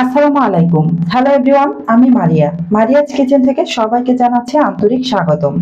আসসালামু আলাইকুম। Hello everyone আমি মারিয়া। মারিয়াজ কিচেন থেকে সবাইকে জানাচ্ছি আন্তরিক স্বাগতম।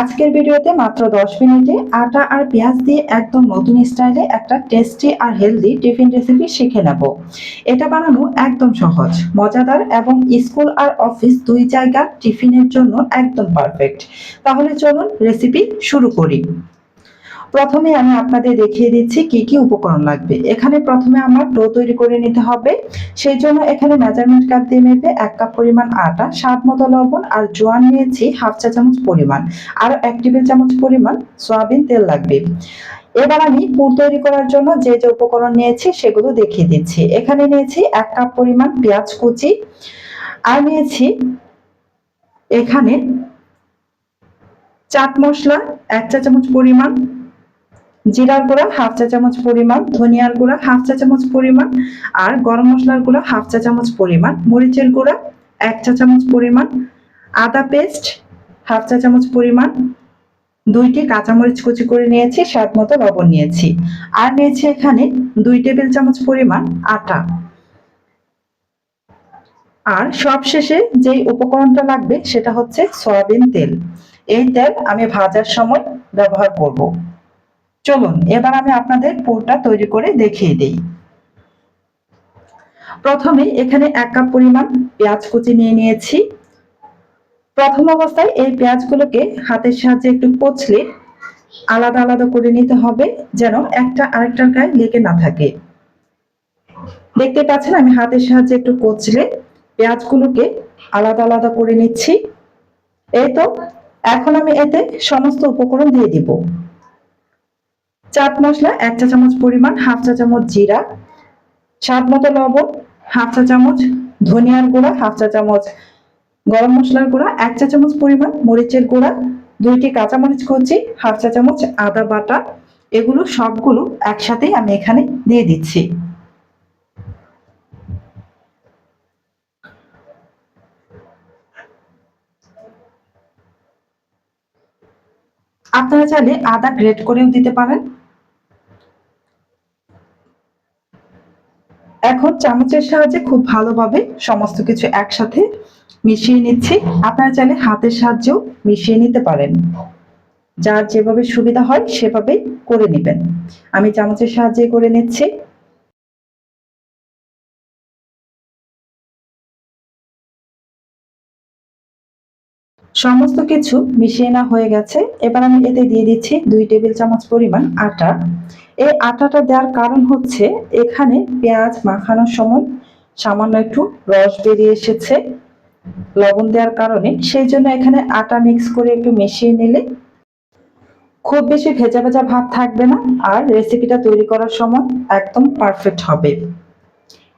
আজকের ভিডিওতে মাত্র দশ মিনিটে আটা আর পেঁয়াজ দিয়ে একদম নতুন স্টাইলে একটা টেস্টি আর হেলদি টিফিন রেসিপি শিখে নেব। এটা বানানো একদম সহজ, মজাদার এবং স্কুল আর অফিস দুই জায়গার টিফিনের জন্য একদম পারফেক্ট তাহলে চলুন রেসিপি শুরু করি। প্রথমে আমি আপনাদের দেখিয়ে দিচ্ছি কি কি উপকরণ লাগবে। এখানে প্রথমে আমার ডো তৈরি করে নিতে হবে। সেই জন্য এখানে মেজারমেন্ট কাপ দিয়ে মেপে এক কাপ পরিমাণ আটা, স্বাদ মতো লবণ আর জোয়ান নিয়েছি হাফ চা চামচ পরিমাণ। আর এক টেবিল চামচ পরিমাণ সয়াবিন তেল লাগবে। এবার আমি পুর তৈরি করার জন্য যে যে উপকরণ নিয়েছি সেগুলো দেখিয়ে দিচ্ছি। এখানে নিয়েছি এক কাপ পরিমাণ পেঁয়াজ কুচি আর নিয়েছি এখানে চাট মশলা, এক চা চামচ পরিমাণ জিরার গুঁড়া হাফ চা চামচ পরিমাণ, ধনিয়ার গুঁড়া হাফ চা চামচ পরিমাণ আর গরম মশলার গুঁড়া হাফ চা চামচ পরিমাণ, মরিচের গুঁড়া এক চা চামচ পরিমাণ, আদা পেস্ট হাফ চা চামচ পরিমাণ, দুইটি কাঁচামরিচ কুচি করে নিয়েছি, স্বাদ মতো লবণ নিয়েছি। আর নিয়েছি এখানে দুই টেবিল চামচ পরিমাণ আটা। আর সবশেষে যেই উপকরণটা লাগবে সেটা হচ্ছে সয়াবিন তেল। এই তেল আমি ভাজার সময় ব্যবহার করব। চলুন, এবার আমি আপনাদের পুরটা তৈরি করে দেখিয়ে দিই। প্রথমে এখানে এক কাপ পরিমাণ পেঁয়াজ কুচি নিয়ে নিয়েছি। প্রথম অবস্থায় এই পেঁয়াজগুলোকে হাতের সাহায্যে একটু কচলে আলাদা আলাদা করে নিতে হবে, যেন একটা আরেকটার গায়ে লেগে না থাকে। দেখতে পাচ্ছেন, আমি হাতের সাহায্যে একটু কচলে পেঁয়াজগুলোকে আলাদা আলাদা করে নিচ্ছি। এই তো, এখন আমি এতে সমস্ত উপকরণ দিয়ে দিব। চাট মশলা এক চা চামচ পরিমাণ, হাফ চা চামচ জিরা, স্বাদ মতো লবণ, হাফ চা চামচ ধনিয়ার গুঁড়া, হাফ চা চামচ গরম মশলার গুঁড়া, এক চা চামচ পরিমাণ মরিচের গুঁড়া, দুইটি কাঁচামরিচ কুচি, হাফ চা চামচ আদা বাটা। এগুলো সবগুলো একসাথেই আমি এখানে দিয়ে দিচ্ছি। আপনারা চাইলে আদা গ্রেট করেও দিতে পারেন। এখন চামচের সাহায্যে খুব ভালোভাবে সমস্ত কিছু একসাথে মিশিয়ে নিচ্ছি। আপনারা চাইলে হাতের সাহায্যেও মিশিয়ে নিতে পারেন। যার যেভাবে সুবিধা হয় সেভাবেই করে নেবেন। আমি চামচের সাহায্যে করে নিচ্ছি। সমস্ত কিছু মিশিয়ে না হয়ে গেছে। এবার আমি এতে দিয়ে দিচ্ছি দুই টেবিল চামচ পরিমাণ আটা। এই আটাটা দেওয়ার কারণ হচ্ছে এখানে পেঁয়াজ মাখানোর সময় সামান্য একটু রস বেরিয়ে এসেছে, লবণ দেওয়ার কারণে। সেই জন্য এখানে আটা মিক্স করে একটু মিশিয়ে নিলে খুব বেশি ভেজা ভেজা ভাব থাকবে না আর রেসিপিটা তৈরি করার সময় একদম পারফেক্ট হবে।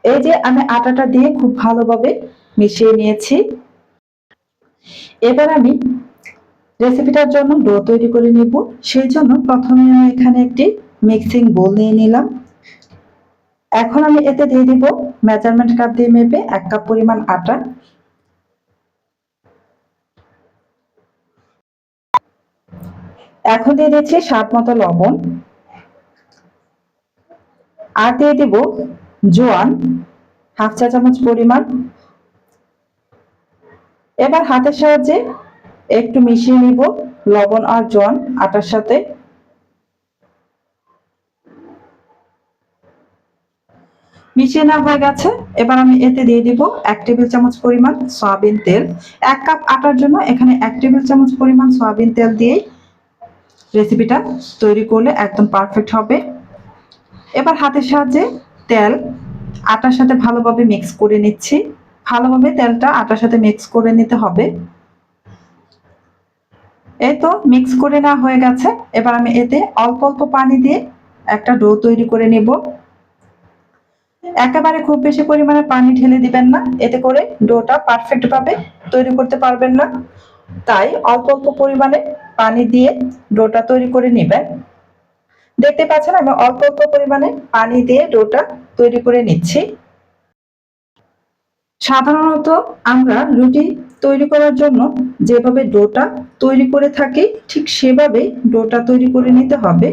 এই যে আমি আটাটা দিয়ে খুব ভালোভাবে মিশিয়ে নিয়েছি। এবার আমি রেসিপিটার জন্য ডো তৈরি করে নিব। সেই জন্য প্রথমে আমি এখানে একটি মিক্সিং বোল নিয়ে নিলাম। এখন আমি এতে দিয়ে দিব মেজারমেন্ট কাপ দিয়ে মেপে এক কাপ পরিমাণ আটা। এখন দিয়ে দিচ্ছি স্বাদ মতো লবণ। আর দিয়ে দিব জোয়ান, হাফ চা চামচ পরিমাণ। এবার হাতের সাহায্যে একটু মিশিয়ে নিব লবণ আর জোয়ান আটার সাথে। মিশিয়ে না হয়ে গেছে। এবার আমি এতে দিয়ে দিব এক টেবিল চামচ পরিমাণ সয়াবিন তেল। এক কাপ আটার জন্য এখানে এক টেবিল চামচ পরিমাণ সয়াবিন তেল দিয়ে রেসিপিটা তৈরি করলে একদম পারফেক্ট হবে। এবার হাতের সাহায্যে তেল আটার সাথে ভালোভাবে মিক্স করে নিচ্ছি। ভালোভাবে তেলটা আটার সাথে মিক্স করে নিতে হবে। এই তো মিক্স করে নেওয়া হয়ে গেছে। এবার আমি এতে অল্প অল্প পানি দিয়ে একটা ডো তৈরি করে নেব। একেবারে খুব বেশি পরিমাণে পানি ঢেলে দিবেন না। এতে করে ডোটা পারফেক্ট ভাবে তৈরি করতে পারবেন না। তাই অল্প অল্প পরিমাণে পানি দিয়ে ডোটা তৈরি করে নেবেন। দেখতে পাচ্ছেন আমি অল্প অল্প পরিমাণে পানি দিয়ে ডোটা তৈরি করে নিচ্ছি। সাধারণত আমরা রুটি তৈরি করার জন্য যেভাবে ডোটা তৈরি করে থাকি, ঠিক সেভাবে ডোটা তৈরি করে নিতে হবে।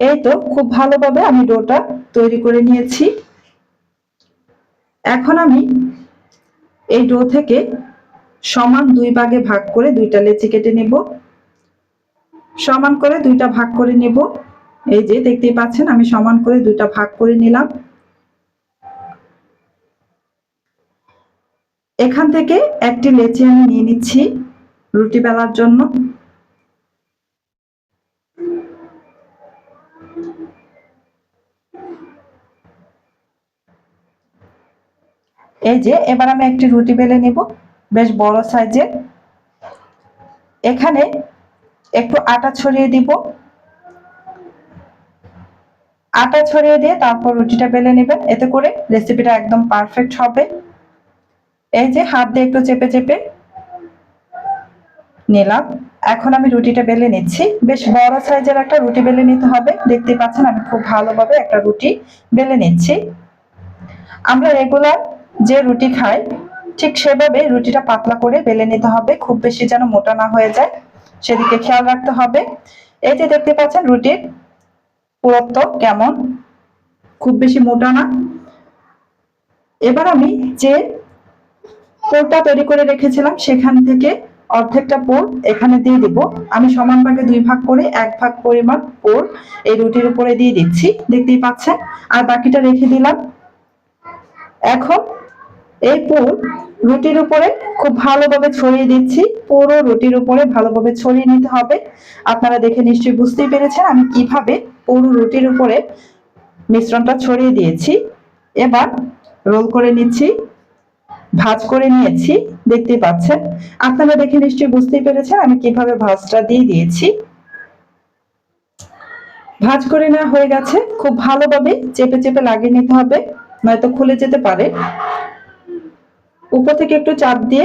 এই তো খুব ভালোভাবে আমি ডোটা তৈরি করে নিয়েছি। এখন আমি এই ডো থেকে সমান দুই ভাগে ভাগ করে দুইটা লেচি কেটে নেব। সমান করে দুইটা ভাগ করে নেব। এই যে, দেখতেই পাচ্ছেন, আমি সমান করে দুইটা ভাগ করে নিলাম। এখান থেকে একটি লেচি আমি নিয়ে নিচ্ছি রুটি বেলার জন্য। এই যে, এবার আমি একটি রুটি বেলে নিব। বেশ বড় সাইজের। এখানে একটু আটা ছড়িয়ে দিব। আটা ছড়িয়ে দিয়ে তারপর রুটিটা বেলে নেবেন। এতে করে রেসিপিটা একদম পারফেক্ট হবে। এই যে, হাত দিয়ে একটু চেপে চেপে নিলাম। এখন আমি রুটিটা বেলে নিচ্ছি। বেশ বড় সাইজের একটা রুটি বেলে নিতে হবে। দেখতে পাচ্ছেন আমি খুব ভালোভাবে একটা রুটি বেলে নিচ্ছি। আমরা রেগুলার যে রুটি খায়, ঠিক সেভাবে রুটিটা পাতলা করে বেলে নিতে হবে। খুব বেশি যেন মোটা না হয়ে যায়, সেদিকে খেয়াল রাখতে হবে। এই যে দেখতে পাচ্ছেন রুটির পুরত্ব কেমন, খুব বেশি মোটা না। এবার আমি যে পোরটা তৈরি করে রেখেছিলাম, সেখান থেকে অর্ধেকটা পোর এখানে দিয়ে দিব। আমি সমান ভাগে দুই ভাগ করে এক ভাগ পরিমাণ পোর এই রুটির উপরে দিয়ে দিচ্ছি, দেখতেই পাচ্ছেন। আর বাকিটা রেখে দিলাম। এখন এই পুর রুটির উপরে খুব ভালোভাবে ছড়িয়ে দিচ্ছি। পুরো রুটির উপরে ভালোভাবে ছড়িয়ে নিতে হবে। আপনারা দেখে নিশ্চয়ই বুঝতেই পেরেছেন আমি কীভাবে পুরো রুটির উপরে মিশ্রণটা ছড়িয়ে দিয়েছি। এবার রোল করে নিচ্ছি, ভাজ করে নিয়েছি দেখতে পাচ্ছেন। আপনারা দেখে নিশ্চয়ই বুঝতেই পেরেছেন আমি কীভাবে ভাজটা দিয়ে দিয়েছি। ভাজ করে নেওয়া হয়ে গেছে। খুব ভালোভাবে চেপে চেপে লাগিয়ে নিতে হবে, নয়তো খুলে যেতে পারে। উপর থেকে একটু চাপ দিয়ে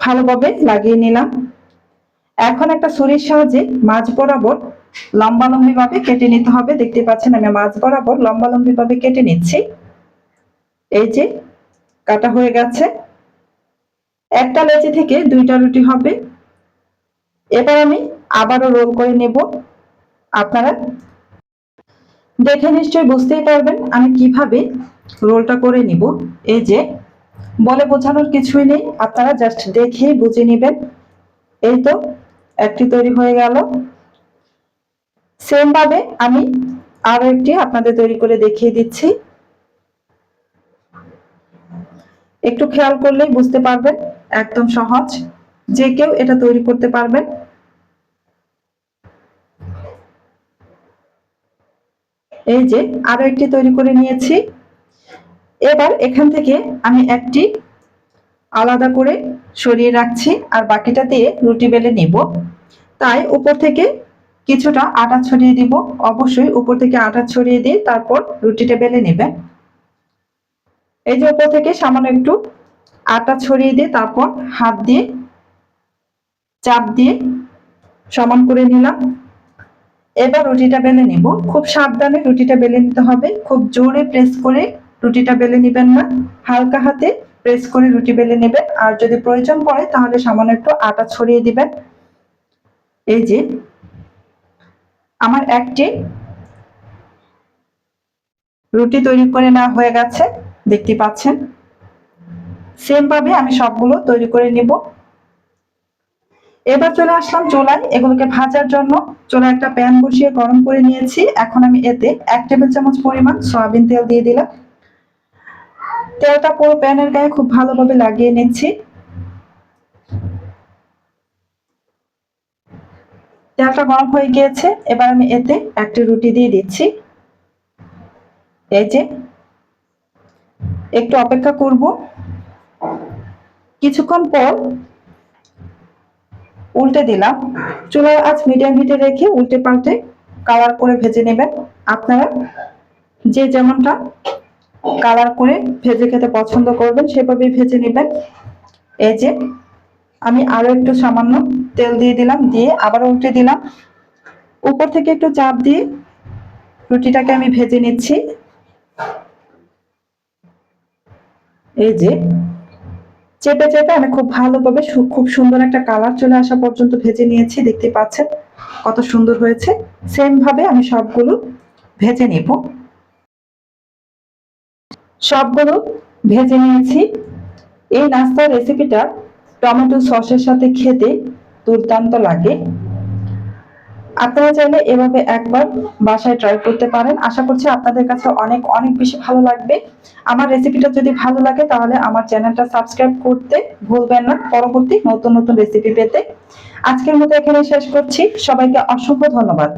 ভালোভাবে লাগিয়ে নিলাম। এখন একটা ছুরির সাহায্যে মাছ বরাবর লম্বা লম্বি ভাবে কেটে নিতে হবে। দেখতে পাচ্ছেন আমি মাছ বরাবর লম্বা লম্বি ভাবে কেটে নিচ্ছি। এই যে কাটা হয়ে গেছে। একটা লেচি থেকে দুইটা রুটি হবে। এবার আমি আবারও রোল করে নেব। আপনারা দেখে নিশ্চয়ই বুঝতেই পারবেন আমি কীভাবে রোলটা করে নিব। এই যে বলে বোঝানোর কিছুই নেই। আপনারা জাস্ট দেখেই বুঝে নেবেন। এই তো, একটি তৈরি হয়ে গেল। সেম ভাবে আমি আরও একটি আপনাদের তৈরি করে দেখিয়ে দিচ্ছি। একটু খেয়াল করলেই বুঝতে পারবেন, একদম সহজ। যে কেউ এটা তৈরি করতে পারবেন। এই যে আরও একটি তৈরি করে নিয়েছি। এবার এখান থেকে আমি একটি আলাদা করে সরিয়ে রাখছি আর বাকিটা দিয়ে রুটি বেলে নিব। তাই উপর থেকে কিছুটা আটা ছড়িয়ে দিব। অবশ্যই উপর থেকে আটা ছড়িয়ে দিয়ে তারপর রুটিটা বেলে নেবে। এই যে উপর থেকে সামান্য একটু আটা ছড়িয়ে দিয়ে তারপর হাত দিয়ে চাপ দিয়ে সমান করে নিলাম। এবার রুটিটা বেলে নিব। খুব সাবধানে রুটিটা বেলে নিতে হবে। খুব জোরে প্রেস করে রুটিটা বেলে নেবেন না। হালকা হাতে প্রেস করে রুটি বেলে নেবেন। আর যদি প্রয়োজন পড়ে, তাহলে সামান্য একটু আটা ছড়িয়ে দিবেন। এই যে, আমার একটি রুটি তৈরি করে নেওয়া হয়ে গেছে। দেখতে পাচ্ছেন? সেম ভাবে আমি সবগুলো তৈরি করে নিব। এবার চলে আসলাম চুলায়। এগুলোকে ভাজার জন্য চুলায় একটা প্যান বসিয়ে গরম করে নিয়েছি। এখন আমি এতে এক টেবিল চামচ পরিমাণ সয়াবিন তেল দিয়ে দিলাম। তেলটা পুরো প্যানের গায়ে খুব ভালোভাবে লাগিয়ে নিচ্ছি। তেলটা গরম হয়ে গিয়েছে, এবার আমি এতে একটি রুটি দিয়ে দিচ্ছি। এই যে, একটু অপেক্ষা করব। কিছুক্ষণ পর উল্টে দিলাম। চুলার আজ মিডিয়াম হিটে রেখে উল্টে পাল্টে কালার করে ভেজে নেবেন। আপনারা যে যেমনটা কালার করে ভেজে খেতে পছন্দ করবেন, সেভাবেই ভেজে নেবেন। এই যে, আমি আরও একটু সামান্য তেল দিয়ে দিলাম, দিয়ে আবার উল্টে দিলাম। উপর থেকে একটু চাপ দিয়ে রুটিটাকে আমি ভেজে নিচ্ছি। এই যে, চেপে চেপে আমি খুব ভালোভাবে খুব সুন্দর একটা কালার চলে আসা পর্যন্ত ভেজে নিয়েছি, দেখতে পাচ্ছেন কত সুন্দর হয়েছে। সেম ভাবে আমি সবগুলো ভেজে নেব। সবগুলো ভেজে নিয়েছি। এই নাস্তার রেসিপিটা টমেটো সসের সাথে খেতে দুর্দান্ত লাগে। আপনারা চাইলে এভাবে একবার বাসায় ট্রাই করতে পারেন। আশা করছি আপনাদের কাছে অনেক অনেক বেশি ভালো লাগবে। আমার রেসিপিটা যদি ভালো লাগে তাহলে আমার চ্যানেলটা সাবস্ক্রাইব করতে ভুলবেন না। পরবর্তী নতুন নতুন রেসিপি পেতে। আজকের মতো এখানে শেষ করছি। সবাইকে অসংখ্য ধন্যবাদ।